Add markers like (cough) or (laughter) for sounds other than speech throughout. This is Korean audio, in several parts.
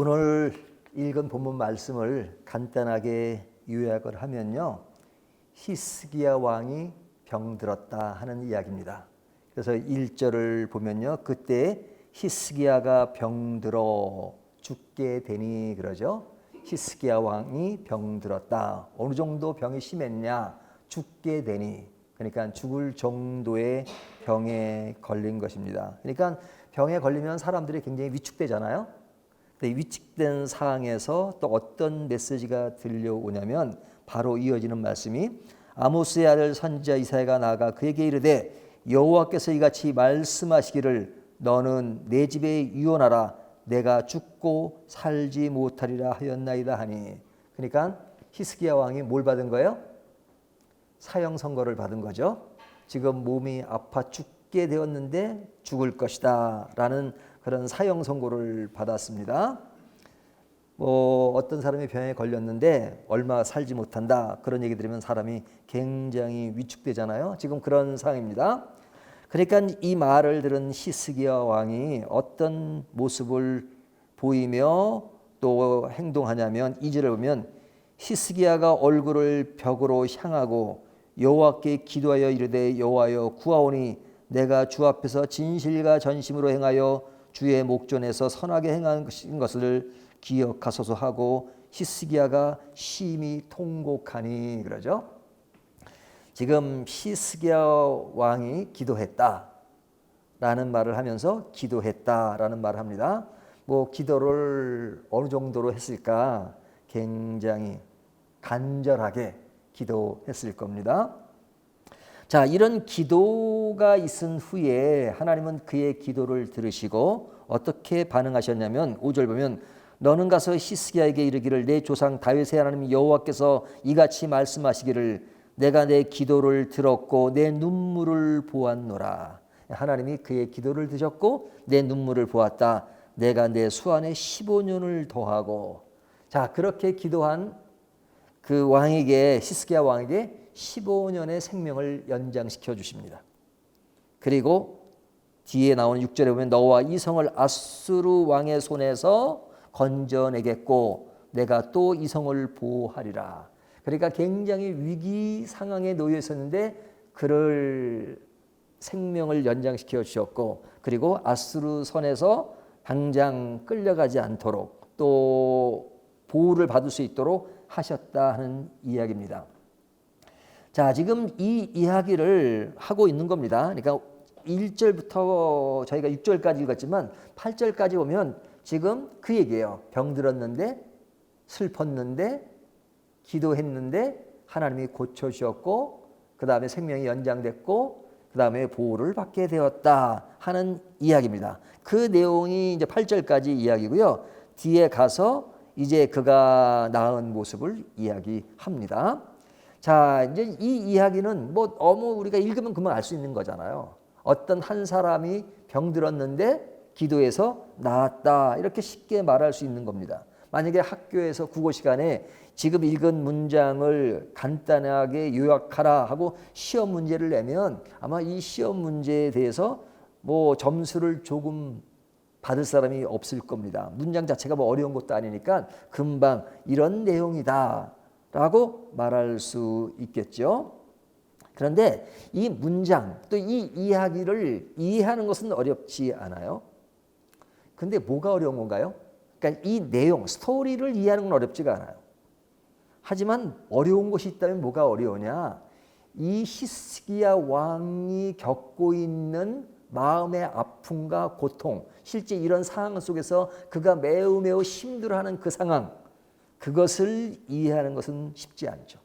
오늘 읽은 본문 말씀을 간단하게 요약을 하면요. 히스기야 왕이 병들었다 하는 이야기입니다. 그래서 1절을 보면요. 그때 히스기야가 병들어 죽게 되니 그러죠. 히스기야 왕이 병들었다. 어느 정도 병이 심했냐? 죽게 되니. 그러니까 죽을 정도의 병에 걸린 것입니다. 그러니까 병에 걸리면 사람들이 굉장히 위축되잖아요. 근데 위축된 상황에서 또 어떤 메시지가 들려오냐면 바로 이어지는 말씀이 아모스의 아들 선지자 이사야가 나가 그에게 이르되 여호와께서 이같이 말씀하시기를 너는 내 집에 유언하라 내가 죽고 살지 못하리라 하였나이다 하니 그러니까 히스기야 왕이 뭘 받은 거예요? 사형 선고를 받은 거죠. 지금 몸이 아파 죽 게 되었는데 죽을 것이다 라는 그런 사형 선고를 받았습니다. 뭐 어떤 사람이 병에 걸렸는데 얼마 살지 못한다 그런 얘기 들으면 사람이 굉장히 위축되잖아요. 지금 그런 상황입니다. 그러니까 이 말을 들은 히스기야 왕이 어떤 모습을 보이며 또 행동하냐면 이 절을 보면 히스기야가 얼굴을 벽으로 향하고 여호와께 기도하여 이르되 여호와여 구하오니 내가 주 앞에서 진실과 전심으로 행하여 주의 목전에서 선하게 행한 것을 기억하소서 하고 히스기야가 심히 통곡하니 그러죠. 지금 히스기야 왕이 기도했다 라는 말을 하면서 기도했다라는 말을 합니다. 뭐 기도를 어느 정도로 했을까? 굉장히 간절하게 기도했을 겁니다. 자, 이런 기도가 있은 후에 하나님은 그의 기도를 들으시고 어떻게 반응하셨냐면 5절 보면 너는 가서 히스기야에게 이르기를 내 조상 다윗의 하나님 여호와께서 이같이 말씀하시기를 내가 내 기도를 들었고 내 눈물을 보았노라. 하나님이 그의 기도를 드셨고 내 눈물을 보았다. 내가 내 수완에 15년을 더하고 자 그렇게 기도한 그 왕에게 히스기야 왕에게 15년의 생명을 연장시켜 주십니다. 그리고 뒤에 나오는 6절에 보면 너와 이 성을 아수르 왕의 손에서 건져내겠고 내가 또 이 성을 보호하리라. 그러니까 굉장히 위기 상황에 놓여 있었는데 그를 생명을 연장시켜 주셨고 그리고 아수르 손에서 당장 끌려가지 않도록 또 보호를 받을 수 있도록 하셨다 하는 이야기입니다. 자, 지금 이 이야기를 하고 있는 겁니다. 그러니까 1절부터 저희가 6절까지 읽었지만 8절까지 보면 지금 그 얘기예요. 병들었는데 슬펐는데 기도했는데 하나님이 고쳐 주셨고 그다음에 생명이 연장됐고 그다음에 보호를 받게 되었다 하는 이야기입니다. 그 내용이 이제 8절까지 이야기고요. 뒤에 가서 이제 그가 나은 모습을 이야기합니다. 자, 이제 이 이야기는 뭐 너무 우리가 읽으면 그만 알수 있는 거잖아요. 어떤 한 사람이 병들었는데 기도해서 나았다. 이렇게 쉽게 말할 수 있는 겁니다. 만약에 학교에서 국어 시간에 지금 읽은 문장을 간단하게 요약하라 하고 시험 문제를 내면 아마 이 시험 문제에 대해서 뭐 점수를 조금 받을 사람이 없을 겁니다. 문장 자체가 뭐 어려운 것도 아니니까 금방 이런 내용이다 라고 말할 수 있겠죠. 그런데 이 문장 또 이 이야기를 이해하는 것은 어렵지 않아요. 근데 뭐가 어려운 건가요? 그러니까 이 내용, 스토리를 이해하는 건 어렵지가 않아요. 하지만 어려운 것이 있다면 뭐가 어려우냐? 이 히스기야 왕이 겪고 있는 마음의 아픔과 고통, 실제 이런 상황 속에서 그가 매우 매우 힘들어하는 그 상황, 그것을 이해하는 것은 쉽지 않죠.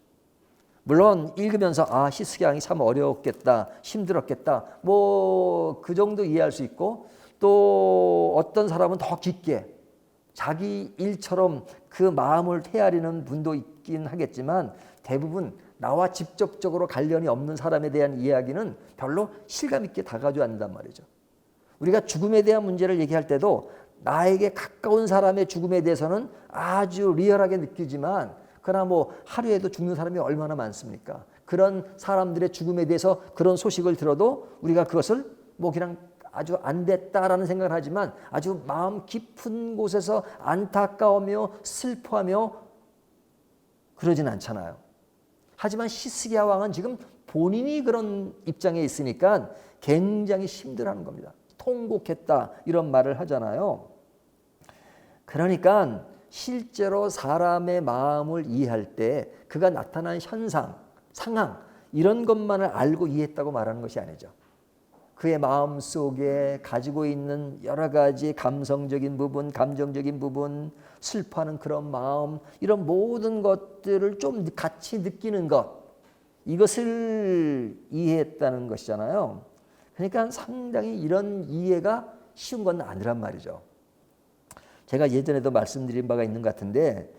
물론 읽으면서 아 히스기야 왕이 참 어려웠겠다, 힘들었겠다, 뭐 그 정도 이해할 수 있고 또 어떤 사람은 더 깊게 자기 일처럼 그 마음을 헤아리는 분도 있긴 하겠지만 대부분 나와 직접적으로 관련이 없는 사람에 대한 이야기는 별로 실감 있게 다가지 않는단 말이죠. 우리가 죽음에 대한 문제를 얘기할 때도 나에게 가까운 사람의 죽음에 대해서는 아주 리얼하게 느끼지만 그러나 뭐 하루에도 죽는 사람이 얼마나 많습니까? 그런 사람들의 죽음에 대해서 그런 소식을 들어도 우리가 그것을 뭐 그냥 아주 안 됐다라는 생각을 하지만 아주 마음 깊은 곳에서 안타까우며 슬퍼하며 그러진 않잖아요. 하지만 히스기야 왕은 지금 본인이 그런 입장에 있으니까 굉장히 힘들어하는 겁니다. 통곡했다 이런 말을 하잖아요. 그러니까 실제로 사람의 마음을 이해할 때 그가 나타난 현상, 상황 이런 것만을 알고 이해했다고 말하는 것이 아니죠. 그의 마음 속에 가지고 있는 여러 가지 감성적인 부분, 감정적인 부분, 슬퍼하는 그런 마음, 이런 모든 것들을 좀 같이 느끼는 것, 이것을 이해했다는 것이잖아요. 그러니까 상당히 이런 이해가 쉬운 건 아니란 말이죠. 제가 예전에도 말씀드린 바가 있는 것 같은데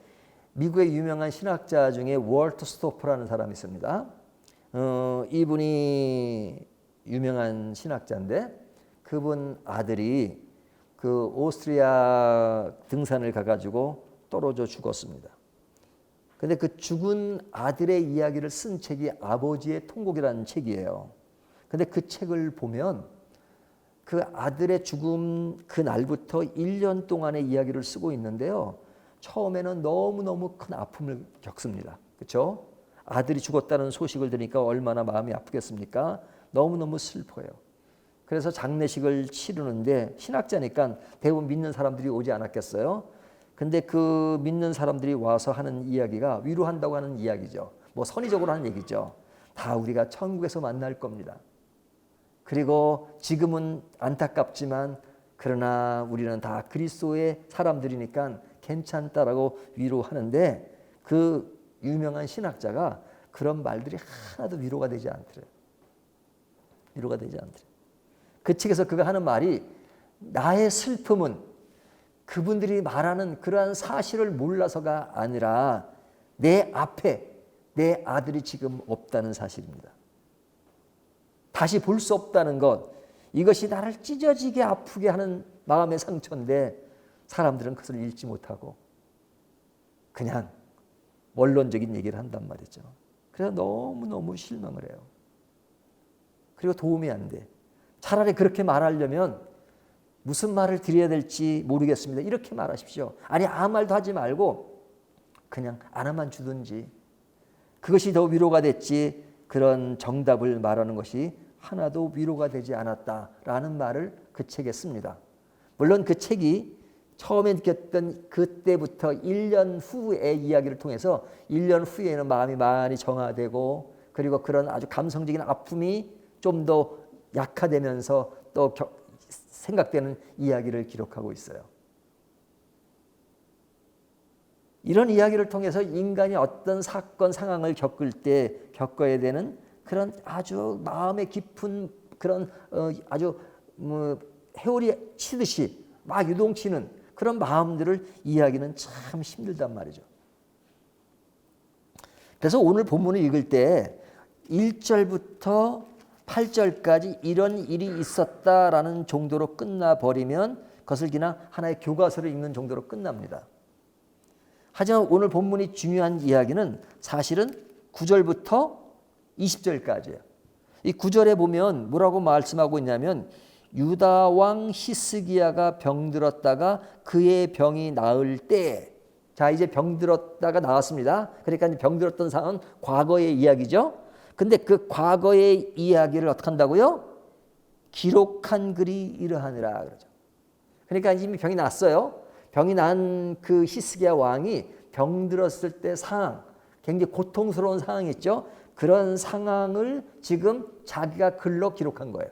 미국의 유명한 신학자 중에 월터 스토퍼라는 사람이 있습니다. 어, 이분이 유명한 신학자인데 그분 아들이 그 오스트리아 등산을 가가지고 떨어져 죽었습니다. 근데 그 죽은 아들의 이야기를 쓴 책이 아버지의 통곡이라는 책이에요. 근데 그 책을 보면 그 아들의 죽음 그 날부터 1년 동안의 이야기를 쓰고 있는데요. 처음에는 너무너무 큰 아픔을 겪습니다. 그렇죠? 아들이 죽었다는 소식을 들으니까 얼마나 마음이 아프겠습니까? 너무너무 슬퍼요. 그래서 장례식을 치르는데 신학자니까 대부분 믿는 사람들이 오지 않았겠어요? 근데 그 믿는 사람들이 와서 하는 이야기가 위로한다고 하는 이야기죠. 뭐 선의적으로 하는 얘기죠. 다 우리가 천국에서 만날 겁니다. 그리고 지금은 안타깝지만 그러나 우리는 다 그리스도의 사람들이니까 괜찮다라고 위로하는데 그 유명한 신학자가 그런 말들이 하나도 위로가 되지 않더래요. 위로가 되지 않더래요. 그 책에서 그가 하는 말이 나의 슬픔은 그분들이 말하는 그러한 사실을 몰라서가 아니라 내 앞에 내 아들이 지금 없다는 사실입니다. 다시 볼 수 없다는 것, 이것이 나를 찢어지게 아프게 하는 마음의 상처인데 사람들은 그것을 읽지 못하고 그냥 원론적인 얘기를 한단 말이죠. 그래서 너무너무 실망을 해요. 그리고 도움이 안 돼. 차라리 그렇게 말하려면 무슨 말을 드려야 될지 모르겠습니다. 이렇게 말하십시오. 아니, 아무 말도 하지 말고 그냥 하나만 주든지 그것이 더 위로가 됐지 그런 정답을 말하는 것이 하나도 위로가 되지 않았다라는 말을 그 책에 씁니다. 물론 그 책이 처음에 느꼈던 그때부터 1년 후의 이야기를 통해서 1년 후에는 마음이 많이 정화되고 그리고 그런 아주 감성적인 아픔이 좀 더 약화되면서 또 생각되는 이야기를 기록하고 있어요. 이런 이야기를 통해서 인간이 어떤 사건 상황을 겪을 때 겪어야 되는 그런 아주 마음에 깊은 그런 어 아주 뭐 해오리 치듯이 막 유동치는 그런 마음들을 이해하기는 참 힘들단 말이죠. 그래서 오늘 본문을 읽을 때 1절부터 8절까지 이런 일이 있었다라는 정도로 끝나버리면 그것을 그냥 하나의 교과서를 읽는 정도로 끝납니다. 하지만 오늘 본문이 중요한 이야기는 사실은 9절부터 20절까지예요. 이 9절에 보면 뭐라고 말씀하고 있냐면 유다 왕 히스기야가 병들었다가 그의 병이 나을 때 자, 이제 병들었다가 나왔습니다. 그러니까 병들었던 상황은 과거의 이야기죠. 근데 그 과거의 이야기를 어떻게 한다고요? 기록한 글이 이러하니라 그러죠. 그러니까 이미 병이 났어요. 병이 난 그 히스기야 왕이 병들었을 때 상황, 굉장히 고통스러운 상황이 있죠. 그런 상황을 지금 자기가 글로 기록한 거예요.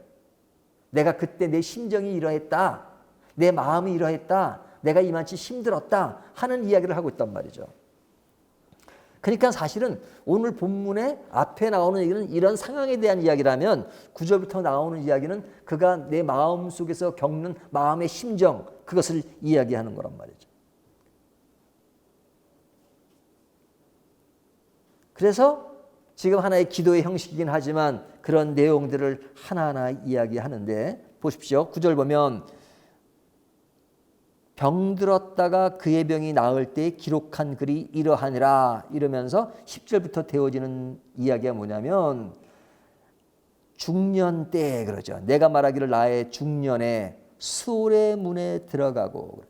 내가 그때 내 심정이 이러했다. 내 마음이 이러했다. 내가 이만치 힘들었다. 하는 이야기를 하고 있단 말이죠. 그러니까 사실은 오늘 본문에 앞에 나오는 얘기는 이런 상황에 대한 이야기라면 구절부터 나오는 이야기는 그가 내 마음 속에서 겪는 마음의 심정 그것을 이야기하는 거란 말이죠. 그래서 지금 하나의 기도의 형식이긴 하지만 그런 내용들을 하나하나 이야기하는데 보십시오. 구절 보면 병들었다가 그의 병이 나을 때 기록한 글이 이러하니라 이러면서 10절부터 되어지는 이야기가 뭐냐면 중년 때 그러죠. 내가 말하기를 나의 중년에 수월의 문에 들어가고.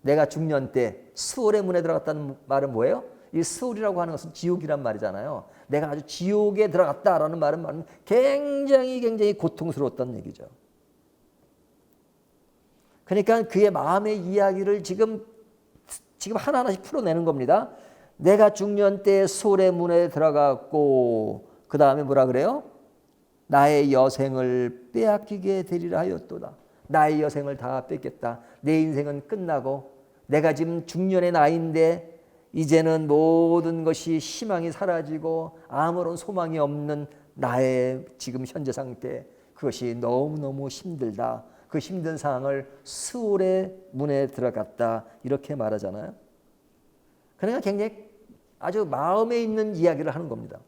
내가 중년 때 수월의 문에 들어갔다는 말은 뭐예요? 이 수월이라고 하는 것은 지옥이란 말이잖아요. 내가 아주 지옥에 들어갔다라는 말은 말은 굉장히 굉장히 고통스러웠던 얘기죠. 그러니까 그의 마음의 이야기를 지금 지금 하나하나씩 풀어내는 겁니다. 내가 중년 때 소래 문에 들어갔고 그 다음에 뭐라 그래요? 나의 여생을 빼앗기게 되리라 하였도다. 나의 여생을 다 뺏겠다. 내 인생은 끝나고 내가 지금 중년의 나이인데 이제는 모든 것이 희망이 사라지고 아무런 소망이 없는 나의 지금 현재 상태 그것이 너무너무 힘들다. 그 힘든 상황을 수월의 문에 들어갔다. 이렇게 말하잖아요. 그러니까 굉장히 아주 마음에 있는 이야기를 하는 겁니다.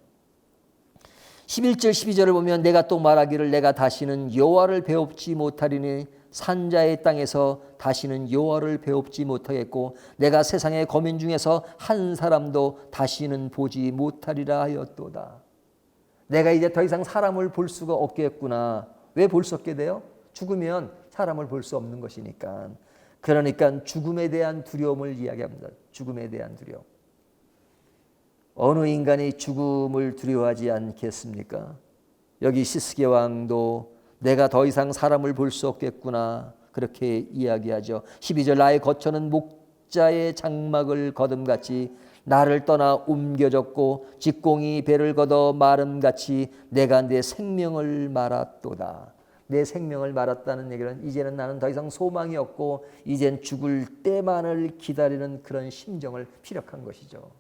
11절 12절을 보면 내가 또 말하기를 내가 다시는 여호와를 배웁지 못하리니 산자의 땅에서 다시는 여호와를 배웁지 못하겠고 내가 세상의 거민 중에서 한 사람도 다시는 보지 못하리라 하였도다. 내가 이제 더 이상 사람을 볼 수가 없겠구나. 왜 볼 수 없게 돼요? 죽으면 사람을 볼 수 없는 것이니까. 그러니까 죽음에 대한 두려움을 이야기합니다. 죽음에 대한 두려움. 어느 인간이 죽음을 두려워하지 않겠습니까? 여기 시스게 왕도 내가 더 이상 사람을 볼 수 없겠구나 그렇게 이야기하죠. 12절 나의 거처는 목자의 장막을 거듭같이 나를 떠나 옮겨졌고 직공이 배를 걷어 마름같이 내가 내 생명을 말았도다. 내 생명을 말았다는 얘기는 이제는 나는 더 이상 소망이 없고 이젠 죽을 때만을 기다리는 그런 심정을 피력한 것이죠.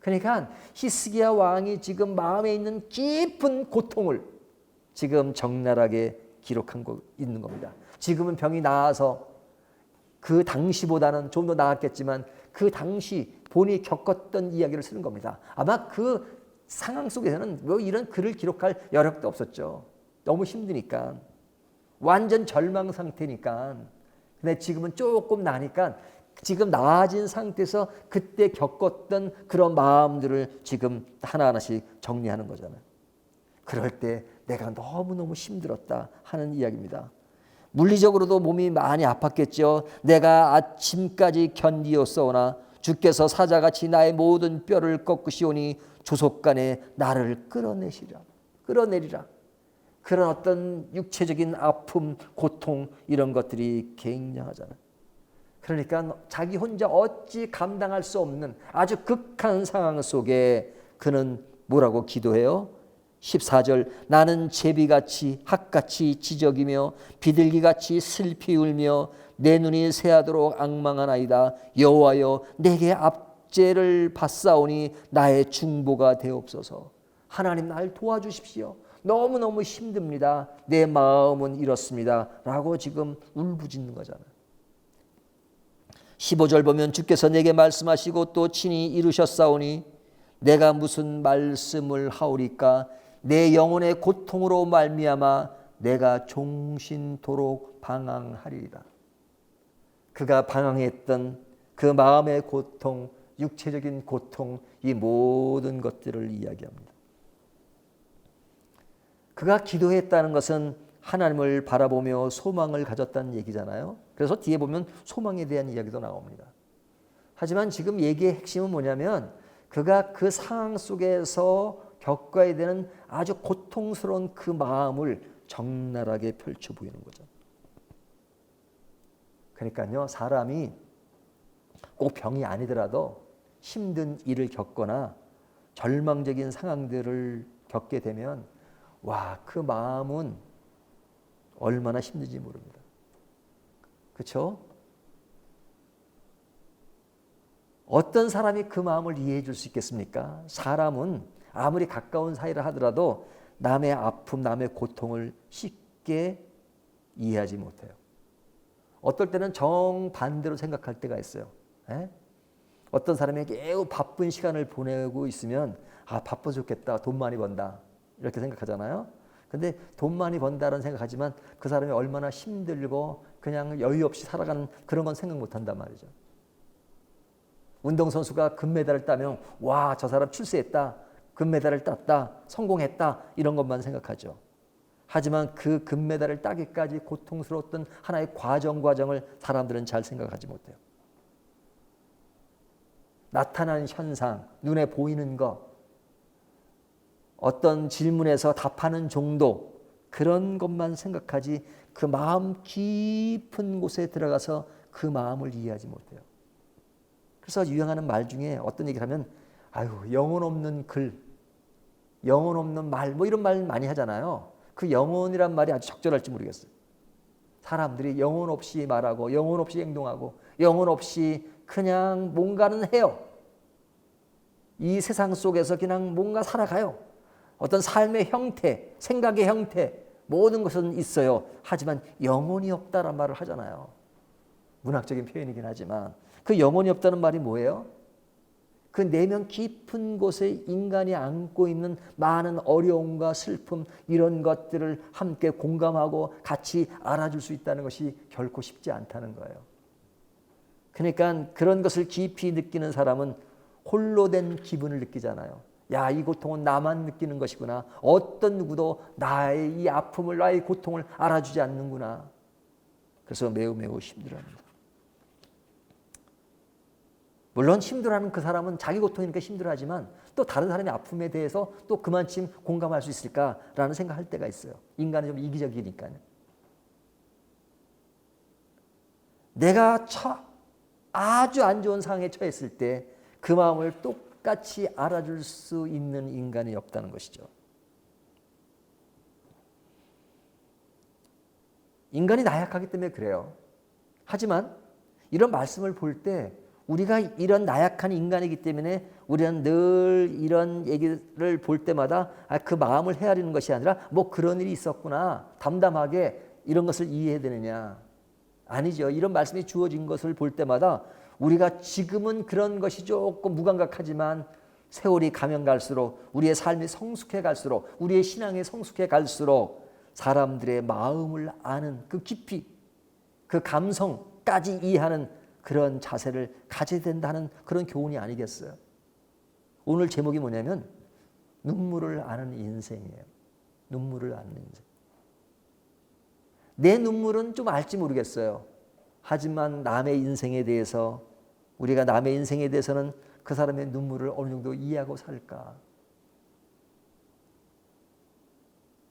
그러니까 히스기야 왕이 지금 마음에 있는 깊은 고통을 지금 적나라하게 기록한 거 있는 겁니다. 지금은 병이 나아서 그 당시보다는 좀 더 나았겠지만 그 당시 본이 겪었던 이야기를 쓰는 겁니다. 아마 그 상황 속에서는 뭐 이런 글을 기록할 여력도 없었죠. 너무 힘드니까. 완전 절망 상태니까. 근데 지금은 조금 나니까 지금 나아진 상태에서 그때 겪었던 그런 마음들을 지금 하나하나씩 정리하는 거잖아요. 그럴 때 내가 너무너무 힘들었다 하는 이야기입니다. 물리적으로도 몸이 많이 아팠겠죠. 내가 아침까지 견디었사오나 주께서 사자같이 나의 모든 뼈를 꺾으시오니 조속간에 나를 끌어내시라. 끌어내리라. 그런 어떤 육체적인 아픔, 고통 이런 것들이 굉장하잖아요. 그러니까 자기 혼자 어찌 감당할 수 없는 아주 극한 상황 속에 그는 뭐라고 기도해요? 14절 나는 제비같이 학같이 지적이며 비둘기같이 슬피 울며 내 눈이 새하도록 악망하나이다. 여호와여 내게 압제를 받사오니 나의 중보가 되옵소서. 하나님 날 도와주십시오. 너무너무 힘듭니다. 내 마음은 이렇습니다. 라고 지금 울부짖는 거잖아요 15절 보면 주께서 내게 말씀하시고 또 친히 이루셨사오니 내가 무슨 말씀을 하오리까 내 영혼의 고통으로 말미암아 내가 종신토록 방황하리이다. 그가 방황했던 그 마음의 고통, 육체적인 고통, 이 모든 것들을 이야기합니다. 그가 기도했다는 것은 하나님을 바라보며 소망을 가졌다는 얘기잖아요. 그래서 뒤에 보면 소망에 대한 이야기도 나옵니다. 하지만 지금 얘기의 핵심은 뭐냐면 그가 그 상황 속에서 겪어야 되는 아주 고통스러운 그 마음을 적나라하게 펼쳐 보이는 거죠. 그러니까요, 사람이 꼭 병이 아니더라도 힘든 일을 겪거나 절망적인 상황들을 겪게 되면 와, 그 마음은 얼마나 힘든지 모릅니다. 그렇죠? 어떤 사람이 그 마음을 이해해 줄 수 있겠습니까? 사람은 아무리 가까운 사이를 하더라도 남의 아픔, 남의 고통을 쉽게 이해하지 못해요. 어떨 때는 정반대로 생각할 때가 있어요. 에? 예? 어떤 사람이 매우 바쁜 시간을 보내고 있으면 아 바빠 죽겠다 돈 많이 번다 이렇게 생각하잖아요. 근데 돈 많이 번다는 생각하지만 그 사람이 얼마나 힘들고 그냥 여유 없이 살아가는 그런 건 생각 못 한단 말이죠. 운동선수가 금메달을 따면 와 저 사람 출세했다 금메달을 땄다, 성공했다 이런 것만 생각하죠. 하지만 그 금메달을 따기까지 고통스러웠던 하나의 과정 과정을 사람들은 잘 생각하지 못해요. 나타나는 현상, 눈에 보이는 것, 어떤 질문에서 답하는 정도 그런 것만 생각하지 그 마음 깊은 곳에 들어가서 그 마음을 이해하지 못해요. 그래서 유행하는 말 중에 어떤 얘기를 하면 아유 영혼 없는 글, 영혼 없는 말 뭐 이런 말 많이 하잖아요. 그 영혼이란 말이 아주 적절할지 모르겠어요. 사람들이 영혼 없이 말하고 영혼 없이 행동하고 영혼 없이 그냥 뭔가는 해요. 이 세상 속에서 그냥 뭔가 살아가요. 어떤 삶의 형태, 생각의 형태, 모든 것은 있어요. 하지만 영혼이 없다란 말을 하잖아요. 문학적인 표현이긴 하지만 그 영혼이 없다는 말이 뭐예요? 그 내면 깊은 곳에 인간이 안고 있는 많은 어려움과 슬픔 이런 것들을 함께 공감하고 같이 알아줄 수 있다는 것이 결코 쉽지 않다는 거예요. 그러니까 그런 것을 깊이 느끼는 사람은 홀로 된 기분을 느끼잖아요. 야, 이 고통은 나만 느끼는 것이구나. 어떤 누구도 나의 이 아픔을, 나의 고통을 알아주지 않는구나. 그래서 매우 매우 힘들어합니다. 물론 힘들어하는 그 사람은 자기 고통이니까 힘들어하지만 또 다른 사람의 아픔에 대해서 또 그만큼 공감할 수 있을까라는 생각할 때가 있어요. 인간은 좀 이기적이니까요. 내가 처, 아주 안 좋은 상황에 처했을 때 그 마음을 똑같이 알아줄 수 있는 인간이 없다는 것이죠. 인간이 나약하기 때문에 그래요. 하지만 이런 말씀을 볼때 우리가 이런 나약한 인간이기 때문에 우리는 늘 이런 얘기를 볼 때마다 아, 그 마음을 헤아리는 것이 아니라 뭐 그런 일이 있었구나 담담하게 이런 것을 이해해야 되느냐. 아니죠. 이런 말씀이 주어진 것을 볼 때마다 우리가 지금은 그런 것이 조금 무감각하지만 세월이 가면 갈수록 우리의 삶이 성숙해 갈수록 우리의 신앙이 성숙해 갈수록 사람들의 마음을 아는 그 깊이 그 감성까지 이해하는 그런 자세를 가져야 된다는 그런 교훈이 아니겠어요? 오늘 제목이 뭐냐면 눈물을 아는 인생이에요. 눈물을 아는 인생. 내 눈물은 좀 알지 모르겠어요. 하지만 남의 인생에 대해서 우리가 남의 인생에 대해서는 그 사람의 눈물을 어느 정도 이해하고 살까?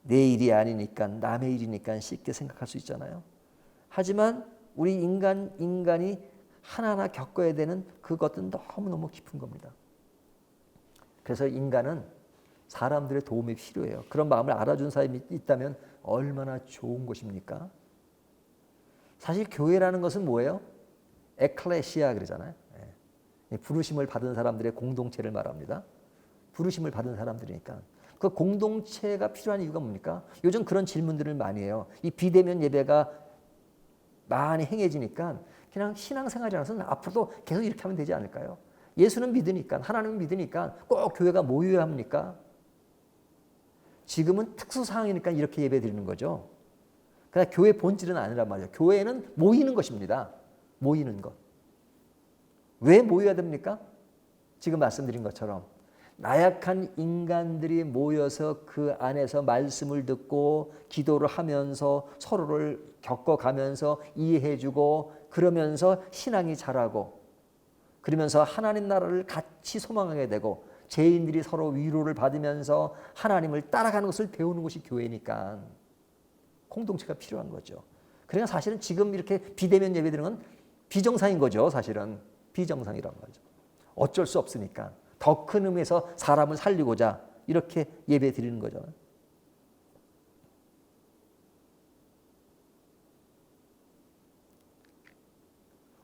내 일이 아니니까 남의 일이니까 쉽게 생각할 수 있잖아요. 하지만 우리 인간 인간이 하나하나 겪어야 되는 그것은 너무너무 깊은 겁니다. 그래서 인간은 사람들의 도움이 필요해요. 그런 마음을 알아준 사람이 있다면 얼마나 좋은 것입니까? 사실 교회라는 것은 뭐예요? 에클레시아 그러잖아요. 예. 부르심을 받은 사람들의 공동체를 말합니다. 부르심을 받은 사람들이니까. 그 공동체가 필요한 이유가 뭡니까? 요즘 그런 질문들을 많이 해요. 이 비대면 예배가 많이 행해지니까 그냥 신앙생활이라서는 앞으로도 계속 이렇게 하면 되지 않을까요? 예수는 믿으니까 하나님은 믿으니까 꼭 교회가 모여야 합니까? 지금은 특수 상황이니까 이렇게 예배 드리는 거죠. 그러나 교회 본질은 아니란 말이에요. 교회는 모이는 것입니다. 모이는 것. 왜 모여야 됩니까? 지금 말씀드린 것처럼 나약한 인간들이 모여서 그 안에서 말씀을 듣고 기도를 하면서 서로를 겪어가면서 이해해주고 그러면서 신앙이 자라고 그러면서 하나님 나라를 같이 소망하게 되고 죄인들이 서로 위로를 받으면서 하나님을 따라가는 것을 배우는 것이 교회니까 공동체가 필요한 거죠. 그러니까 사실은 지금 이렇게 비대면 예배 드리는 건 비정상인 거죠. 사실은 비정상이란 말이죠. 어쩔 수 없으니까 더 큰 의미에서 사람을 살리고자 이렇게 예배 드리는 거죠.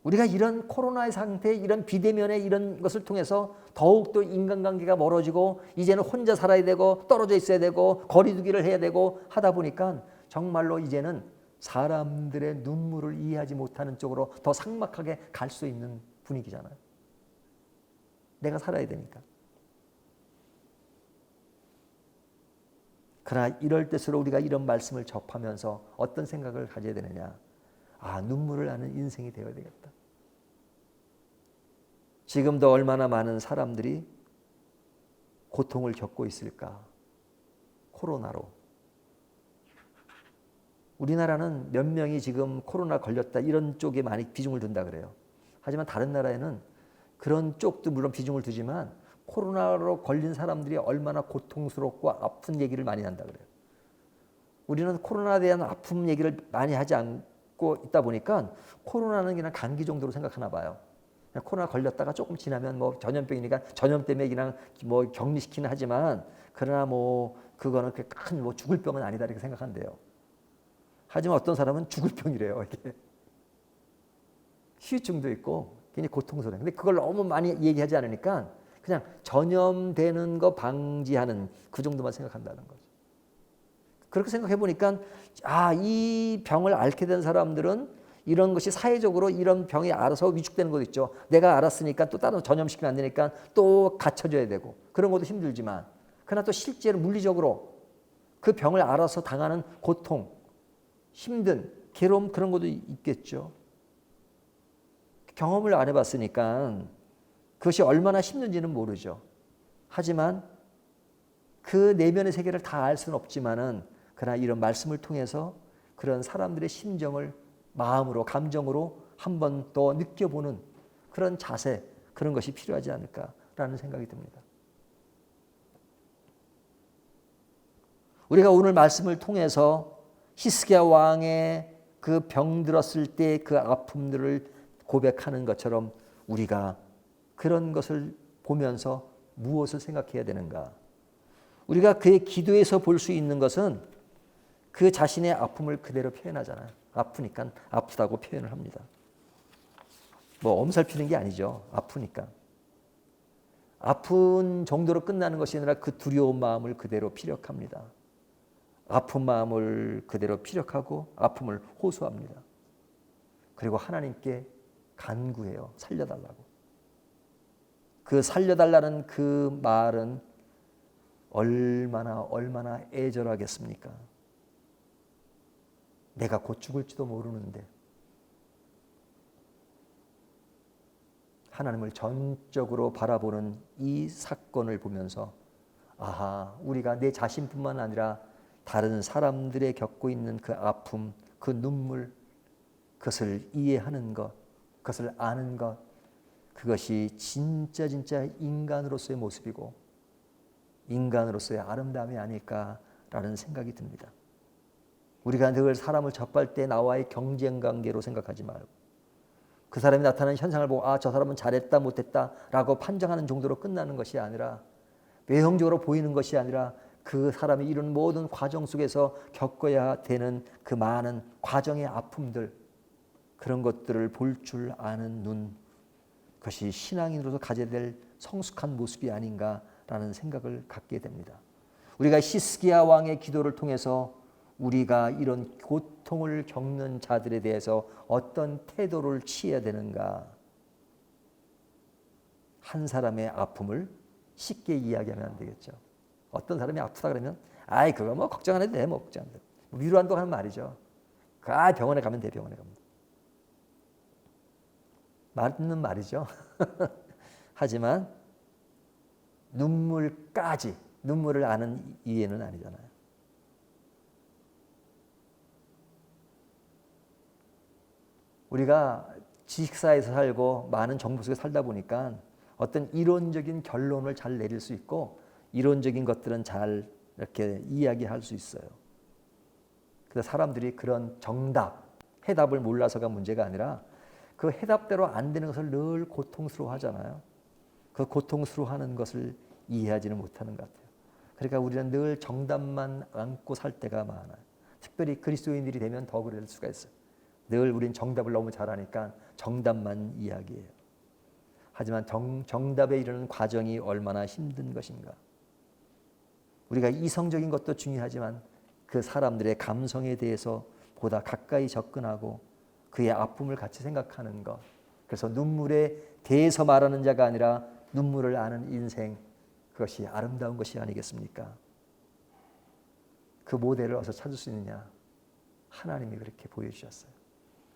우리가 이런 코로나의 상태, 이런 비대면의 이런 것을 통해서 더욱더 인간관계가 멀어지고 이제는 혼자 살아야 되고 떨어져 있어야 되고 거리두기를 해야 되고 하다 보니까 정말로 이제는 사람들의 눈물을 이해하지 못하는 쪽으로 더 삭막하게 갈 수 있는 분위기잖아요. 내가 살아야 되니까. 그러나 이럴 때수록 우리가 이런 말씀을 접하면서 어떤 생각을 가져야 되느냐. 아, 눈물을 나는 인생이 되어야 되겠다. 지금도 얼마나 많은 사람들이 고통을 겪고 있을까? 코로나로. 우리나라는 몇 명이 지금 코로나 걸렸다 이런 쪽에 많이 비중을 둔다 그래요. 하지만 다른 나라에는 그런 쪽도 물론 비중을 두지만 코로나로 걸린 사람들이 얼마나 고통스럽고 아픈 얘기를 많이 한다 그래요. 우리는 코로나에 대한 아픔 얘기를 많이 하지 않고 있다 보니까 코로나는 그냥 감기 정도로 생각하나 봐요. 코로나 걸렸다가 조금 지나면 뭐 전염병이니까 전염 때문에 그냥 뭐 격리시키는 하지만 그러나 뭐 그거는 큰뭐 죽을 병은 아니다 이렇게 생각한대요. 하지만 어떤 사람은 죽을 병이래요. 이게 후유증도 있고 굉장히 고통스러워요. 근데 그걸 너무 많이 얘기하지 않으니까 그냥 전염되는 거 방지하는 그 정도만 생각한다는 거죠. 그렇게 생각해 보니까 아, 이 병을 앓게 된 사람들은 이런 것이 사회적으로 이런 병이 알아서 위축되는 것도 있죠. 내가 알았으니까 또 다른 전염시키면 안 되니까 또 갇혀져야 되고 그런 것도 힘들지만 그러나 또 실제로 물리적으로 그 병을 알아서 당하는 고통, 힘든 괴로움 그런 것도 있겠죠. 경험을 안 해봤으니까 그것이 얼마나 힘든지는 모르죠. 하지만 그 내면의 세계를 다 알 수는 없지만은 그러나 이런 말씀을 통해서 그런 사람들의 심정을 마음으로 감정으로 한 번 더 느껴보는 그런 자세 그런 것이 필요하지 않을까라는 생각이 듭니다. 우리가 오늘 말씀을 통해서 히스기야 왕의 그 병들었을 때 그 아픔들을 고백하는 것처럼 우리가 그런 것을 보면서 무엇을 생각해야 되는가? 우리가 그의 기도에서 볼 수 있는 것은 그 자신의 아픔을 그대로 표현하잖아요. 아프니까 아프다고 표현을 합니다. 뭐 엄살피는 게 아니죠. 아프니까. 아픈 정도로 끝나는 것이 아니라 그 두려운 마음을 그대로 피력합니다. 아픈 마음을 그대로 피력하고 아픔을 호소합니다. 그리고 하나님께 간구해요. 살려달라고. 그 살려달라는 그 말은 얼마나 얼마나 애절하겠습니까? 내가 곧 죽을지도 모르는데 하나님을 전적으로 바라보는 이 사건을 보면서 아하 우리가 내 자신뿐만 아니라 다른 사람들의 겪고 있는 그 아픔, 그 눈물, 그것을 이해하는 것, 그것을 아는 것, 그것이 진짜 진짜 인간으로서의 모습이고 인간으로서의 아름다움이 아닐까라는 생각이 듭니다. 우리가 늘 사람을 접할 때 나와의 경쟁 관계로 생각하지 말고 그 사람이 나타나는 현상을 보고 아 저 사람은 잘했다 못했다라고 판정하는 정도로 끝나는 것이 아니라 외형적으로 보이는 것이 아니라 그 사람이 이런 모든 과정 속에서 겪어야 되는 그 많은 과정의 아픔들 그런 것들을 볼 줄 아는 눈 그것이 신앙인으로서 가져야 될 성숙한 모습이 아닌가라는 생각을 갖게 됩니다. 우리가 시스기야 왕의 기도를 통해서 우리가 이런 고통을 겪는 자들에 대해서 어떤 태도를 취해야 되는가? 한 사람의 아픔을 쉽게 이야기하면 안 되겠죠. 어떤 사람이 아프다 그러면 아이 그거 뭐 걱정 안 해도 돼, 뭐 걱정 안 돼. 위로한다고 하는 말이죠. 아 병원에 가면 돼, 병원에 가면. 맞는 말이죠. (laughs) 하지만 눈물까지 눈물을 아는 이해는 아니잖아요. 우리가 지식사에서 살고 많은 정보 속에 살다 보니까 어떤 이론적인 결론을 잘 내릴 수 있고 이론적인 것들은 잘 이렇게 이야기할 수 있어요. 근데 사람들이 그런 정답, 해답을 몰라서가 문제가 아니라 그 해답대로 안 되는 것을 늘 고통스러워 하잖아요. 그 고통스러워 하는 것을 이해하지는 못하는 것 같아요. 그러니까 우리는 늘 정답만 안고 살 때가 많아요. 특별히 그리스도인들이 되면 더 그럴 수가 있어요. 늘 우린 정답을 너무 잘하니까 정답만 이야기해요. 하지만 정, 정답에 이르는 과정이 얼마나 힘든 것인가. 우리가 이성적인 것도 중요하지만 그 사람들의 감성에 대해서 보다 가까이 접근하고 그의 아픔을 같이 생각하는 것. 그래서 눈물에 대해서 말하는 자가 아니라 눈물을 아는 인생. 그것이 아름다운 것이 아니겠습니까? 그 모델을 어서 찾을 수 있느냐? 하나님이 그렇게 보여주셨어요.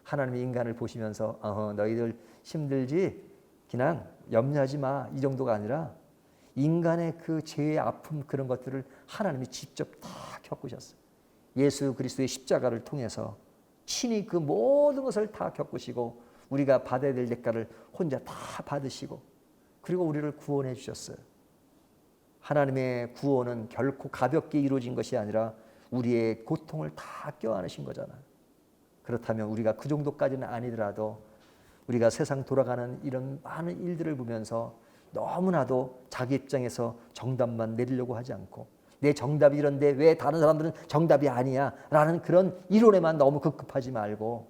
하나님이 인간을 보시면서 어, 너희들 힘들지? 그냥 염려하지 마. 이 정도가 아니라 인간의 그 죄의 아픔 그런 것들을 하나님이 직접 다 겪으셨어요. 예수 그리스도의 십자가를 통해서 친히 그 모든 것을 다 겪으시고 우리가 받아야 될 대가를 혼자 다 받으시고 그리고 우리를 구원해 주셨어요. 하나님의 구원은 결코 가볍게 이루어진 것이 아니라 우리의 고통을 다 껴안으신 거잖아요. 그렇다면 우리가 그 정도까지는 아니더라도 우리가 세상 돌아가는 이런 많은 일들을 보면서 너무나도 자기 입장에서 정답만 내리려고 하지 않고 내 정답이 이런데 왜 다른 사람들은 정답이 아니야? 라는 그런 이론에만 너무 급급하지 말고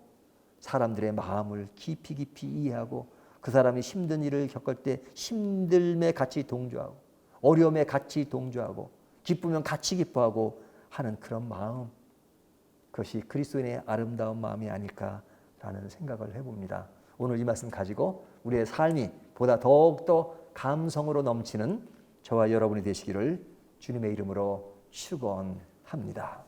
사람들의 마음을 깊이 깊이 이해하고 그 사람이 힘든 일을 겪을 때 힘듦에 같이 동조하고 어려움에 같이 동조하고 기쁘면 같이 기뻐하고 하는 그런 마음 그것이 그리스도인의 아름다운 마음이 아닐까라는 생각을 해봅니다. 오늘 이 말씀 가지고 우리의 삶이 보다 더욱더 감성으로 넘치는 저와 여러분이 되시기를 주님의 이름으로 축원합니다.